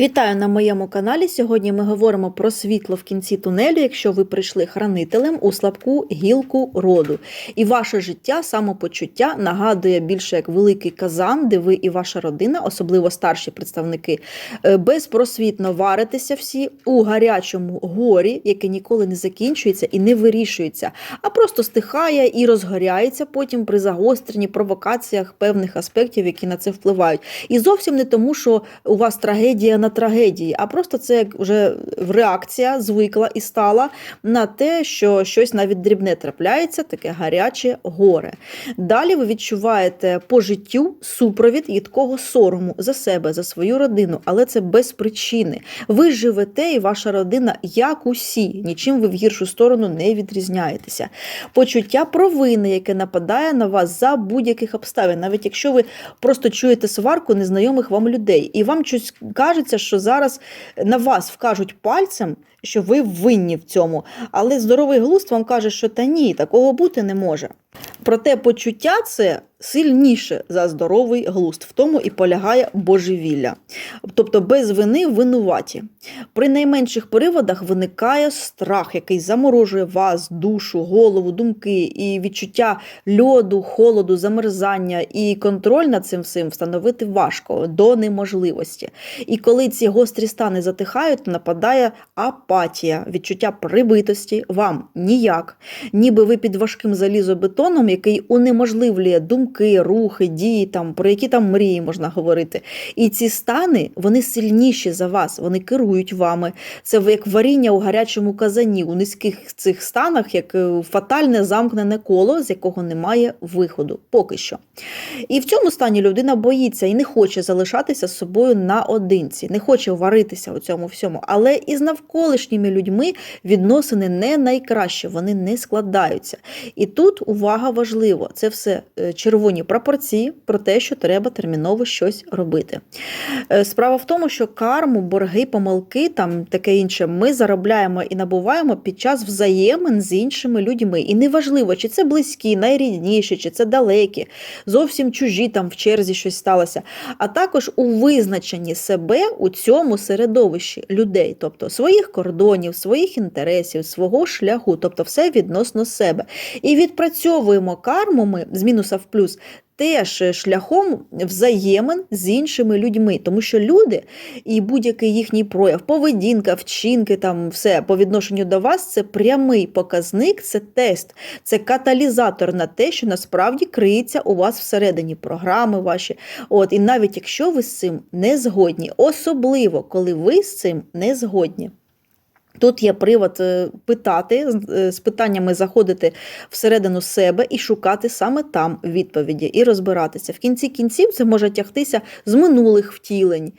Вітаю на моєму каналі. Сьогодні ми говоримо про світло в кінці тунелю, якщо ви прийшли хранителем у слабку гілку роду. І ваше життя, самопочуття нагадує більше як великий казан, де ви і ваша родина, особливо старші представники, е, безпросвітно варитеся всі у гарячому горі, яке ніколи не закінчується і не вирішується, а просто стихає і розгоряється потім при загостренні провокаціях певних аспектів, які на це впливають. І зовсім не тому, що у вас трагедія на трагедії, а просто це як вже реакція звикла і стала на те, що щось навіть дрібне трапляється, таке гаряче горе. Далі ви відчуваєте по життю супровід їдкого сорому за себе, за свою родину, але це без причини. Ви живете і ваша родина, як усі, нічим ви в гіршу сторону не відрізняєтеся. Почуття провини, яке нападає на вас за будь-яких обставин, навіть якщо ви просто чуєте сварку незнайомих вам людей, і вам щось кажеться, що зараз на вас вкажуть пальцем, що ви винні в цьому. Але здоровий глузд вам каже, що та ні, такого бути не може. Проте почуття це сильніше за здоровий глузд, в тому і полягає божевілля. Тобто без вини винуваті. При найменших приводах виникає страх, який заморожує вас, душу, голову, думки і відчуття льоду, холоду, замерзання, і контроль над цим всім встановити важко до неможливості. І коли ці гострі стани затихають, нападає апатія, відчуття прибитості вам ніяк, ніби ви під важким залізобетоном, який унеможливлює думки, рухи, дії, там, про які там мрії можна говорити. І ці стани вони сильніші за вас, вони керують вами. Це як варіння у гарячому казані, у низьких цих станах, як е, фатальне замкнене коло, з якого немає виходу. Поки що. І в цьому стані людина боїться і не хоче залишатися з собою наодинці, не хоче варитися у цьому всьому. Але і з навколишніми людьми відносини не найкраще, вони не складаються. І тут увага важлива. Це все е, червоні прапорці про те, що треба терміново щось робити. Е, Справа в тому, що карму, борги, помилки, там таке інше, ми заробляємо і набуваємо під час взаємин з іншими людьми. І неважливо, чи це близькі, найрідніші, чи це далекі, зовсім чужі там в черзі щось сталося, а також у визначенні себе у цьому середовищі людей, тобто своїх кордонів, своїх інтересів, свого шляху, тобто все відносно себе. І відпрацьовуємо карму ми з мінуса в плюс. Теж шляхом взаємин з іншими людьми, тому що люди і будь-який їхній прояв, поведінка, вчинки, там все по відношенню до вас це прямий показник, це тест, це каталізатор на те, що насправді криється у вас всередині програми ваші. От і навіть якщо ви з цим не згодні, особливо коли ви з цим не згодні. Тут є привод е, питати, з- е, питаннями заходити всередину себе і шукати саме там відповіді, і розбиратися. В кінці кінців це може тягтися з минулих втілень,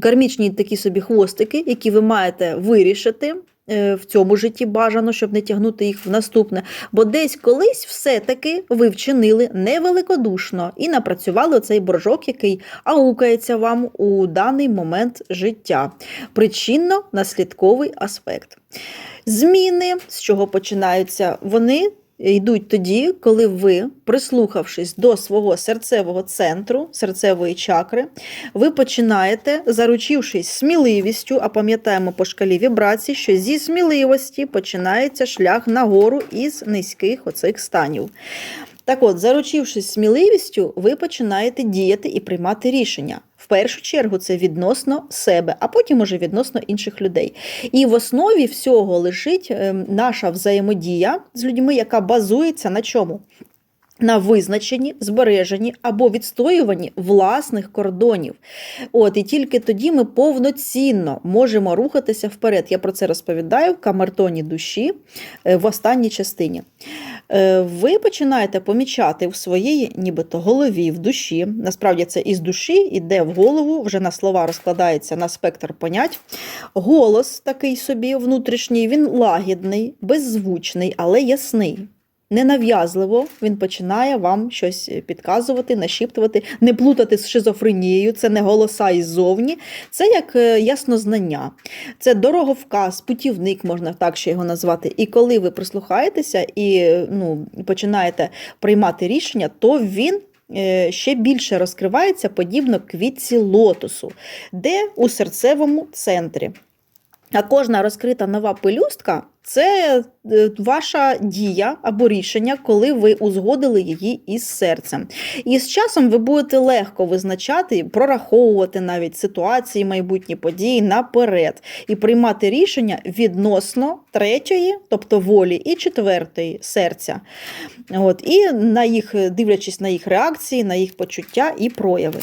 кармічні такі собі хвостики, які ви маєте вирішити. Е, В цьому житті бажано, щоб не тягнути їх в наступне. Бо десь колись все-таки ви вчинили невеликодушно і напрацювали цей боржок, який аукається вам у даний момент життя. Причинно-наслідковий аспект. Зміни, з чого починаються, вони йдуть тоді, коли ви, прислухавшись до свого серцевого центру, серцевої чакри, ви починаєте, заручившись сміливістю, а пам'ятаємо по шкалі вібрацій, що зі сміливості починається шлях нагору із низьких оцих станів. Так от, заручившись сміливістю, ви починаєте діяти і приймати рішення. Першу чергу це відносно себе, а потім уже відносно інших людей. І в основі всього лежить ем, наша взаємодія з людьми, яка базується на чому? На визначенні, збереженні або відстоюванні власних кордонів. От і тільки тоді ми повноцінно можемо рухатися вперед. Я про це розповідаю в камертоні душі е, в останній частині. Е, Ви починаєте помічати в своїй, нібито голові, в душі. Насправді це із душі йде в голову, вже на слова розкладається на спектр понять. Голос такий собі внутрішній, він лагідний, беззвучний, але ясний. Ненав'язливо він починає вам щось підказувати, нашіптувати, не плутати з шизофренією, це не голоса іззовні, це як е, яснознання, це дороговказ, путівник, можна так ще його назвати. І коли ви прислухаєтеся і ну, починаєте приймати рішення, то він е, ще більше розкривається подібно квітці лотосу, де у серцевому центрі. А кожна розкрита нова пелюстка це е, ваша дія або рішення, коли ви узгодили її із серцем. І з часом ви будете легко визначати, прораховувати навіть ситуації, майбутні події наперед і приймати рішення відносно третьої, тобто волі, і четвертої серця. От, І на їх, дивлячись на їх реакції, на їх почуття і прояви.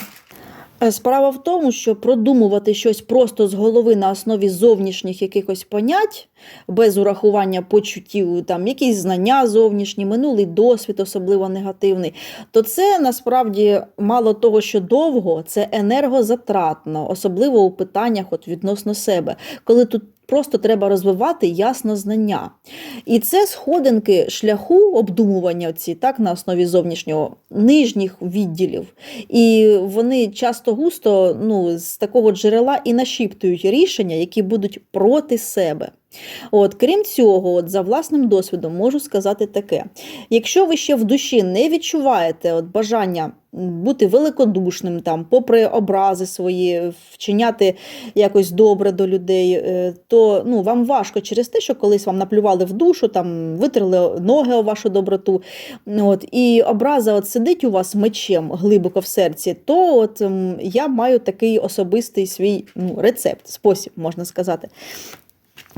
Е, Справа в тому, що продумувати щось просто з голови на основі зовнішніх якихось понять, без урахування почуттів, там якісь знання зовнішні, минулий досвід, особливо негативний, то це насправді мало того, що довго, це енергозатратно, особливо у питаннях от відносно себе, коли тут просто треба розвивати ясно знання. І це сходинки шляху обдумування ці, так, на основі зовнішнього нижніх відділів. І вони часто густо ну, з такого джерела і нашіптують рішення, які будуть проти себе. От, Крім цього, от, за власним досвідом можу сказати таке: якщо ви ще в душі не відчуваєте от, бажання бути великодушним, там, попри образи свої, вчиняти якось добре до людей, е, то ну, вам важко через те, що колись вам наплювали в душу, там, витерли ноги у вашу доброту, от, і образа от сидить у вас мечем глибоко в серці, то от, я маю такий особистий свій ну, рецепт, спосіб, можна сказати.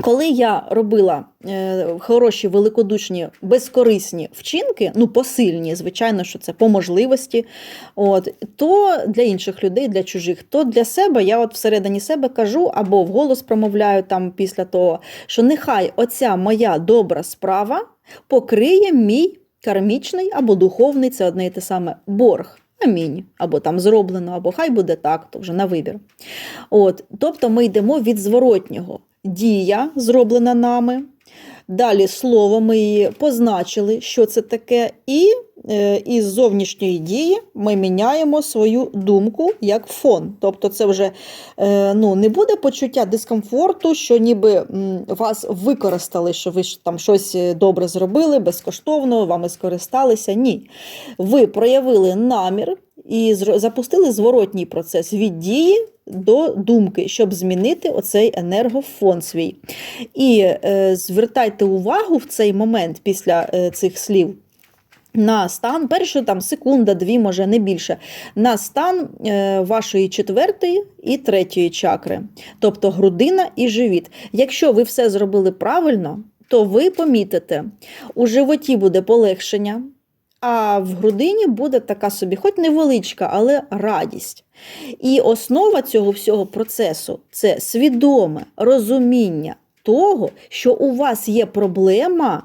Коли я робила е, хороші, великодушні, безкорисні вчинки, ну посильні, звичайно, що це по можливості, от, то для інших людей, для чужих, то для себе я от всередині себе кажу або вголос промовляю там після того, що нехай оця моя добра справа покриє мій кармічний або духовний, це одне і те саме борг. Амінь, або там зроблено, або хай буде так, то вже на вибір. От, Тобто ми йдемо від зворотнього дія зроблена нами. Далі слово ми її позначили, що це таке, і е, із зовнішньої дії ми міняємо свою думку як фон. Тобто, це вже е, ну, не буде почуття дискомфорту, що ніби вас використали, що ви там щось добре зробили, безкоштовно, вами скористалися. Ні. Ви проявили намір і запустили зворотній процес від дії до думки, щоб змінити оцей енергофон свій. І е, звертайте увагу в цей момент після е, цих слів. На стан, першу там секунда, дві, може не більше, на стан е, вашої четвертої і третьої чакри, тобто грудина і живіт. Якщо ви все зробили правильно, то ви помітите, у животі буде полегшення, а в грудині буде така собі, хоч невеличка, але радість. І основа цього всього процесу це свідоме розуміння того, що у вас є проблема,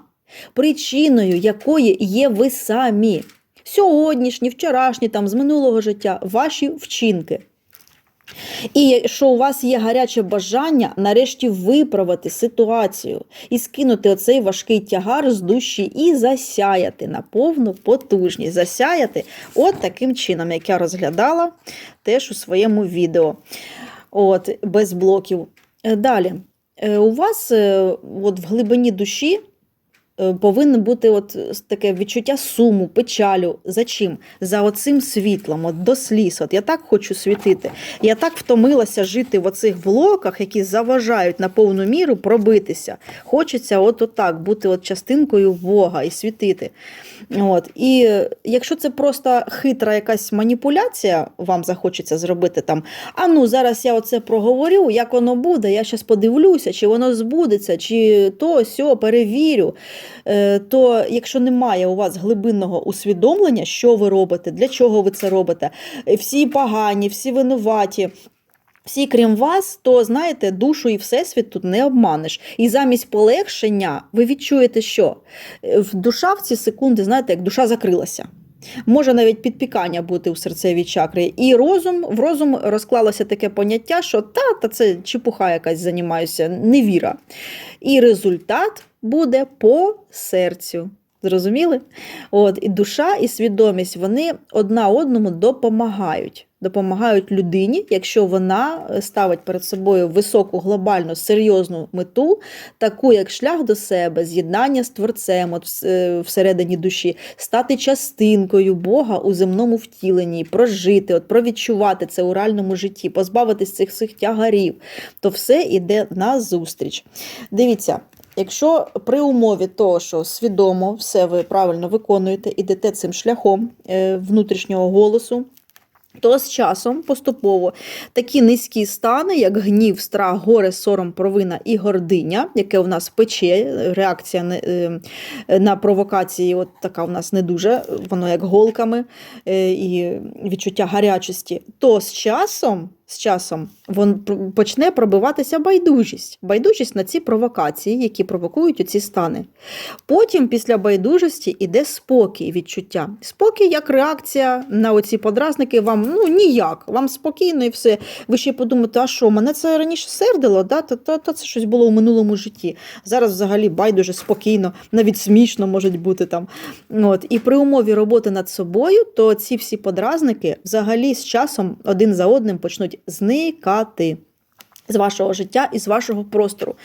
причиною якої є ви самі. Сьогоднішні, вчорашні, там, з минулого життя, ваші вчинки. І що у вас є гаряче бажання нарешті виправити ситуацію і скинути оцей важкий тягар з душі і засяяти на повну потужність. Засяяти от таким чином, як я розглядала теж у своєму відео. От, без блоків. Е, Далі, Е, у вас е, от в глибині душі повинно бути от таке відчуття суму, печалю. За чим? За оцим світлом, от до сліз. От я так хочу світити. Я так втомилася жити в оцих блоках, які заважають на повну міру пробитися. Хочеться от отак бути от частинкою Бога і світити. От. І е, якщо це просто хитра якась маніпуляція, вам захочеться зробити там, а ну зараз я оце проговорю, як воно буде, я зараз подивлюся, чи воно збудеться, чи то сьо перевірю. Е, То якщо немає у вас глибинного усвідомлення, що ви робите, для чого ви це робите, е, всі погані, всі винуваті. Всі, крім вас, то знаєте, душу і всесвіт тут не обманеш. І замість полегшення ви відчуєте, що Е, в душа в ці секунди, знаєте, як душа закрилася. Може навіть підпікання бути у серцевій чакрі. І розум, в розум розклалося таке поняття, що та, та це чепуха якась займаюся, невіра. І результат буде по серцю. Зрозуміли? От, і душа, і свідомість вони одна одному допомагають. Допомагають людині, якщо вона е, ставить перед собою високу, глобальну, серйозну мету, таку як шлях до себе, з'єднання з творцем от е, всередині душі, стати частинкою Бога у земному втіленні, прожити, от провідчувати це у реальному житті, позбавитись цих всіх тягарів, то все йде на зустріч. Дивіться. Якщо при умові того, що свідомо все ви правильно виконуєте, ідете цим шляхом е, внутрішнього голосу, то з часом поступово такі низькі стани, як гнів, страх, горе, сором, провина і гординя, яке у нас пече, реакція на, е, провокації, от така у нас не дуже, воно як голками е, і відчуття гарячості, то з часом. З часом вон почне пробиватися байдужість, байдужість на ці провокації, які провокують оці стани. Потім, після байдужості, іде спокій відчуття. Спокій як реакція на оці подразники вам ну ніяк. Вам спокійно і все. Ви ще подумаєте, а що, мене це раніше сердило, да? то, то, то це щось було у минулому житті. Зараз взагалі байдуже, спокійно, навіть смішно можуть бути там. От. І при умові роботи над собою, то ці всі подразники взагалі з часом один за одним почнуть зникати. З вашого життя і з вашого простору.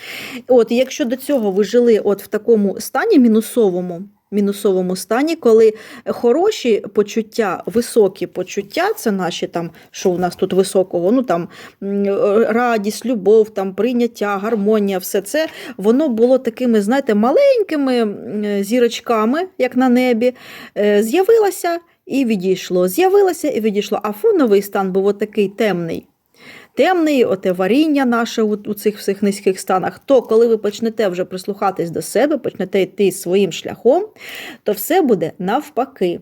От, і якщо до цього ви жили от в такому стані мінусовому, мінусовому стані, коли хороші почуття, високі почуття, це наші там, що у нас тут високого, ну там радість, любов, там прийняття, гармонія, все це воно було такими, знаєте, маленькими зірочками, як на небі, е, з'явилося і відійшло. З'явилося і відійшло. А фоновий стан був отакий темний темний, оте варіння наше у, у цих всіх низьких станах, то коли ви почнете вже прислухатись до себе, почнете йти своїм шляхом, то все буде навпаки.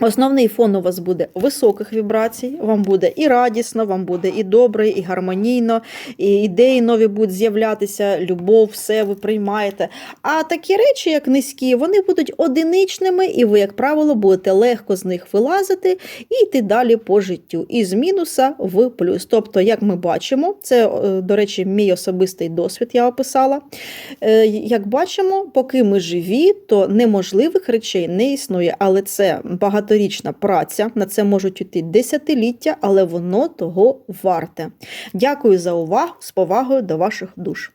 Основний фон у вас буде високих вібрацій, вам буде і радісно, вам буде і добре, і гармонійно, і ідеї нові будуть з'являтися, любов, все ви приймаєте. А такі речі, як низькі, вони будуть одиничними, і ви, як правило, будете легко з них вилазити і йти далі по життю. І з мінуса в плюс. Тобто, як ми бачимо, це, е, до речі, мій особистий досвід я описала. Е, Як бачимо, поки ми живі, то неможливих речей не існує, але це багаторічна праця. На це можуть йти десятиліття, але воно того варте. Дякую за увагу з повагою до ваших душ.